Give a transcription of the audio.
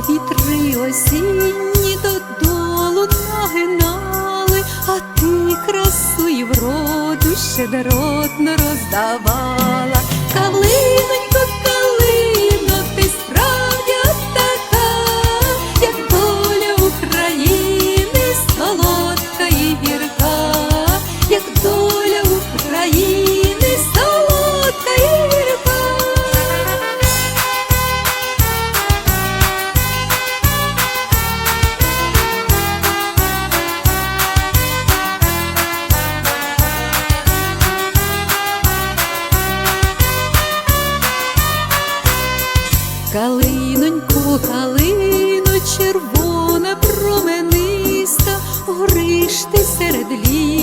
вітри осінні додолу нагинали, а ти красу і вроду щедротно роздавала калини. Калиноньку, калино червона, промениста, горишти серед ліс.